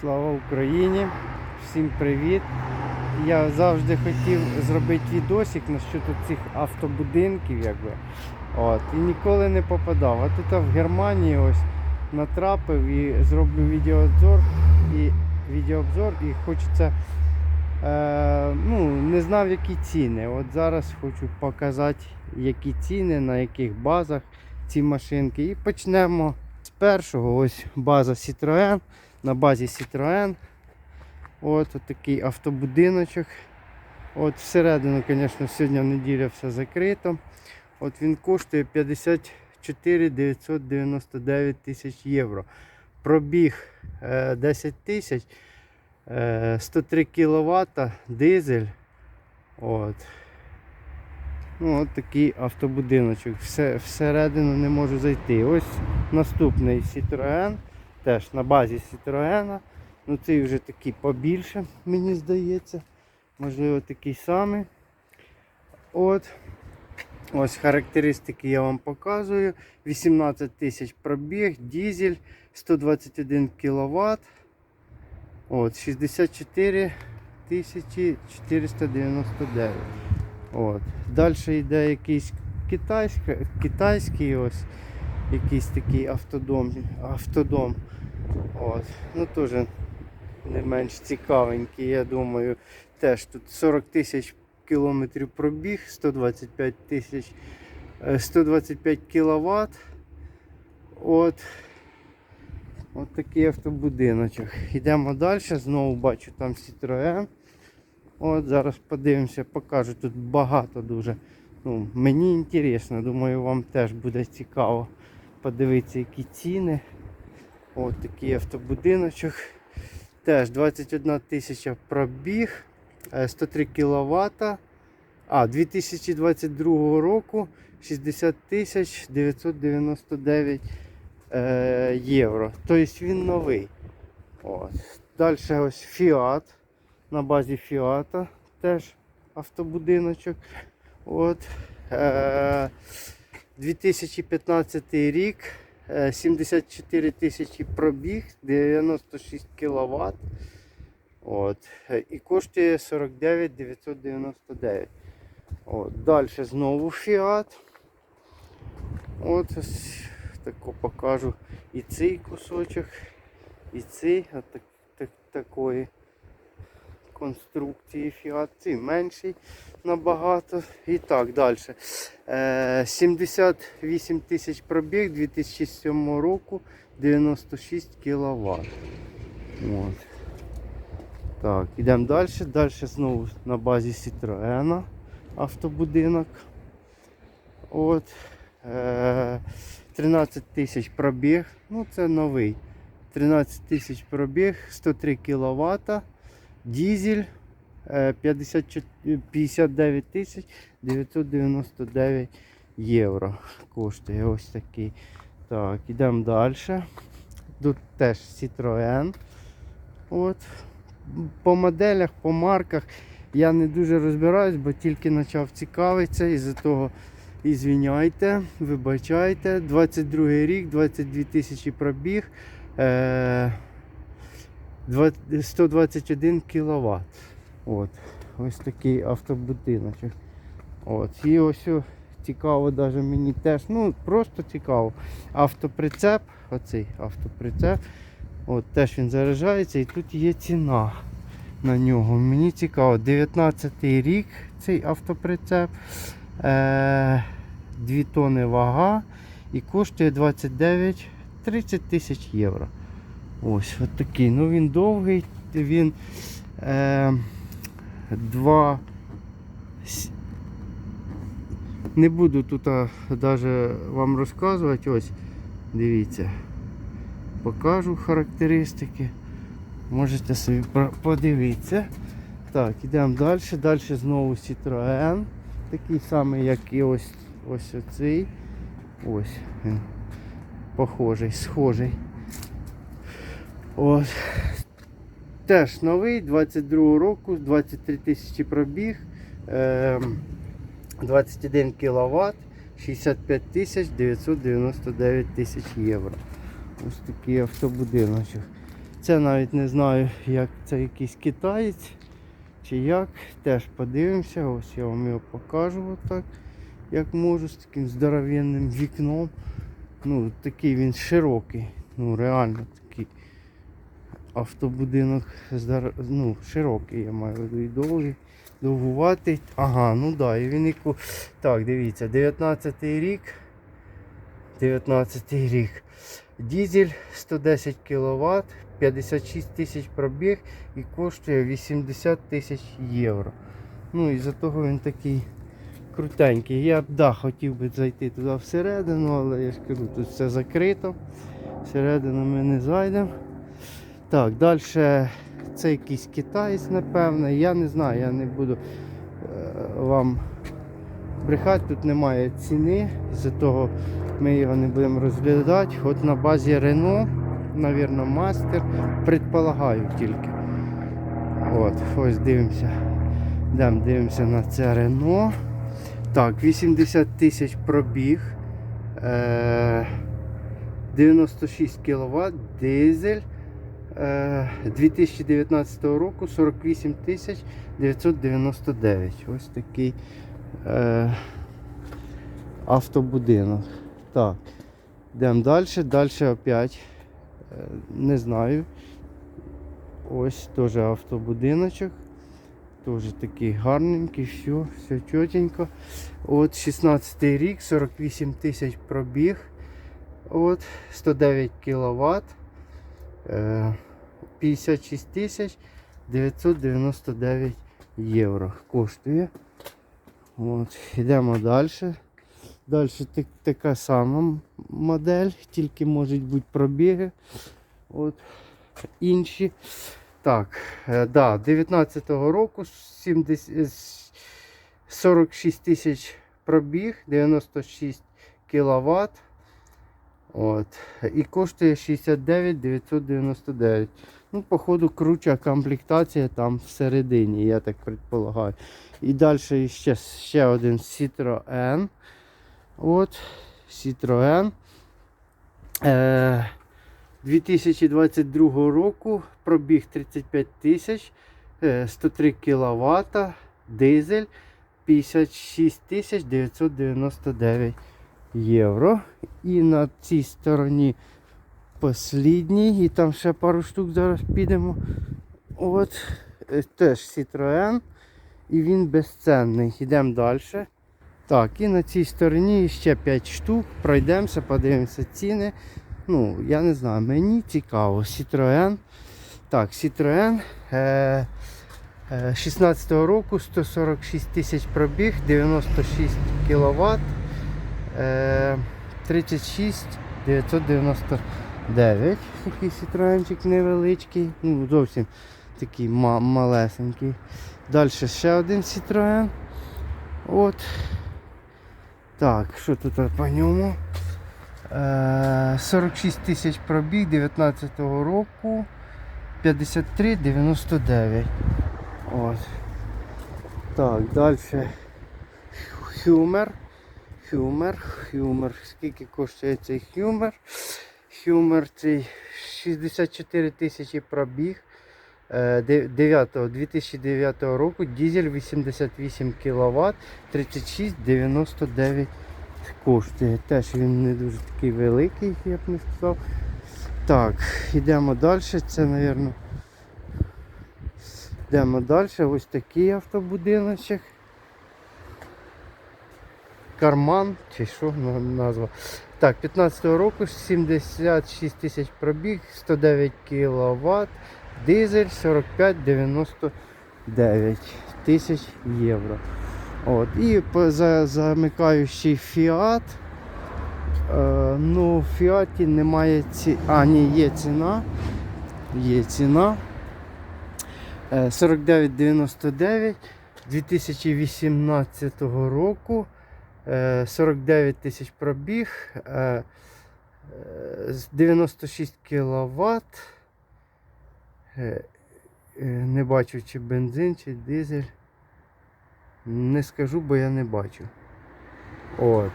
Слава Україні! Всім привіт! Я завжди хотів зробити відосик насчет цих автобудинків, якби. От, і ніколи не попадав. А тут в Германії ось натрапив і зроблю відеообзор і відеообзор і хочеться. Е, ну, не знав які ціни. От зараз хочу показати, які ціни, на яких базах ці машинки. І почнемо з першого. Ось база Citroën. На базі Citroën. От, от такий автобудиночок. От всередину, звісно, сьогодні неділя все закрито. От він коштує 54 999 тисяч євро. Пробіг е, 10 тисяч, е, 103 кВт, дизель. От. Ну, от такий автобудиночок. Все, всередину не можу зайти. Ось наступний Citroën. Теж на базі Citroën. Ну цей вже такий побільше, мені здається. Можливо, такий самий. От. Ось характеристики я вам показую. 18 тисяч пробіг, дизель, 121 кВт. От, 64 тисячі 499. От. Далі йде якийсь китайський, китайський ось якийсь такий автодом. автодом. От. Ну теж не менш цікавенький, я думаю. Теж тут 40 тисяч кілометрів пробіг, 125 тисяч, е, 125 кВт. От. От такий автобудиночок. Йдемо далі, знову бачу там Citroën. От зараз подивимося, покажу. Тут багато дуже. Ну, Мені інтересно, думаю, вам теж буде цікаво подивитися, які ціни. От такий автобудиночок. Теж 21 тисяча пробіг, е, 103 кВт. А, 2022 року 60 тисяч 999 е, євро. Тобто він новий. От. Далі ось Fiat. На базі Fiat теж автобудиночок. От. Е, 2015 рік. Е, 74 тисячі пробіг, 96 кВт. От. Е, І коштує 49 999. От. Далі знову Fiat. От ось тако покажу і цей кусочок, і цей от так, так, такої конструкції Fiat. Цей менший набагато. І так далі. Е, 78 тисяч пробіг 2007 року, 96 кВт. От. Так, йдемо далі. Далі знову на базі Citroën автобудинок. От. Е, 13 тисяч пробіг. Ну це новий. 13 тисяч пробіг, 103 кВт, дизель е, 54 59 тисяч 999 євро коштує ось такий. Так, йдемо далі. Тут теж Citroën. От. По моделях, по марках я не дуже розбираюсь, бо тільки почав цікавитися і за того і вибачайте. 22 рік, 22 тисячі пробіг, е, 20 121 кВт. От. Ось такий автобудиночок. От. І ось цікаво навіть мені теж, ну просто цікаво. Автоприцеп, оцей автоприцеп. От, теж він заряджається і тут є ціна на нього. Мені цікаво, 19 рік цей автоприцеп. Е, 2 тони вага і коштує 29-30 тисяч євро. Ось от такий. Ну він довгий, він е, 2. Не буду тут навіть вам розказувати. Ось, дивіться. Покажу характеристики. Можете собі подивитися. Так, йдемо далі. Далі знову Citroën. Такий самий, як і ось ось оцей. Ось. Похожий, схожий. Ось. Теж новий, 22 року, 23 тисячі пробіг, ем, 21 кВт, 65 тисяч 999 тисяч євро. Ось такий автобудиночок. Це навіть не знаю, як це якийсь китаєць чи як. Теж подивимося. Ось я вам його покажу отак, як можу, з таким здоровенним вікном. Ну, такий він широкий. Ну, реально автобудинок ну, широкий, я маю і довгий, довгуватий. Ага, ну да, і він яку. Так, дивіться, 19 рік. 19 рік. Дізель 110 кВт, 56 тисяч пробіг і коштує 80 тисяч євро. Ну і за того він такий крутенький. Я б да, хотів би зайти туди всередину, але я ж кажу, тут все закрито. Всередину ми не зайдемо. Так, далі це якийсь китаєць, напевне. Я не знаю, я не буду е, вам брехати, тут немає ціни, з-за того ми його не будемо розглядати. От на базі Renault, навірно, мастер, предполагаю тільки. От, ось дивимося. Йдемо, дивимося на це Renault. Так, 80 тисяч пробіг. Е, 96 кВт, дизель. Е, 2019 року 48 999. Ось такий е, автобудинок. Так, йдемо далі. Далі опять е, не знаю. Ось теж автобудиночок. Теж такий гарненький, все, все чотенько. От 16 рік, 48 тисяч пробіг. От 109 кВт. 56 тисяч 999 євро коштує. От, йдемо далі. Далі так, така сама модель, тільки можуть бути пробіги. От, інші. Так, е, да, 19-го року 70, е, 46 тисяч пробіг, 96 кВт. От. І коштує 69 999. Ну, походу, круча комплектація там всередині, я так предполагаю. І далі ще, ще один Citroen. От, Citroen. Е, 2022 року пробіг 35 тисяч, е, 103 кВт, дизель 56 999 євро. І на цій стороні послідній, і там ще пару штук зараз підемо. От, е, теж Citroen. І він безцінний. Йдемо далі. Так, і на цій стороні ще 5 штук. Пройдемося, подивимося ціни. Ну, я не знаю, мені цікаво. Citroen. Так, Citroen. Е, е, 16 року 146 тисяч пробіг, 96 кВт. Е, 36 999. Такий Citroenчик невеличкий. Ну, зовсім такий ма- малесенький. Далі ще один Citroen. От. Так, що тут по ньому? Е, 46 тисяч пробіг 19-го року. 53,99. От. Так, далі. Хюмер. Хюмер. Хюмер. Скільки коштує цей хюмер? Хюмер цей 64 тисячі пробіг. Е, 9, 2009 року дизель 88 кВт 36,99 коштує. Теж він не дуже такий великий, я б не сказав. Так, йдемо далі. Це, мабуть, йдемо далі. Ось такий автобудиночок. Карман, чи що назва. Так, 15 року 76 тисяч пробіг, 109 кВт, дизель 45,99 тисяч євро. От. І за, замикаючий фіат. Е, ну, в фіаті немає ці. А, ні, є ціна. Є ціна. Е, 49,99 2018 року. Е, 49 тисяч пробіг. Е, е, з 96 кВт. Е, е, Не бачу, чи бензин, чи дизель. Не скажу, бо я не бачу. От.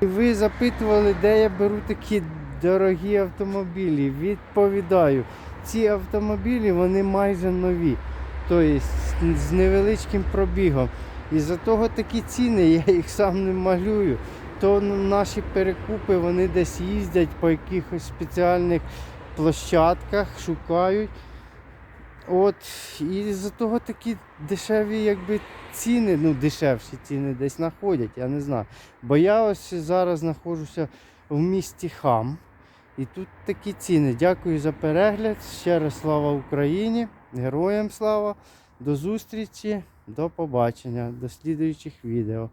Ви запитували, де я беру такі дорогі автомобілі. Відповідаю, ці автомобілі вони майже нові. Тобто з невеличким пробігом. І за того такі ціни, я їх сам не малюю. То наші перекупи вони десь їздять по якихось спеціальних площадках, шукають. От, і за того такі дешеві якби, ціни, ну дешевші ціни десь знаходять, я не знаю. Бо я ось зараз знаходжуся в місті Хам. І тут такі ціни. Дякую за перегляд. Ще раз слава Україні, героям слава. До зустрічі, до побачення, до слідуючих відео.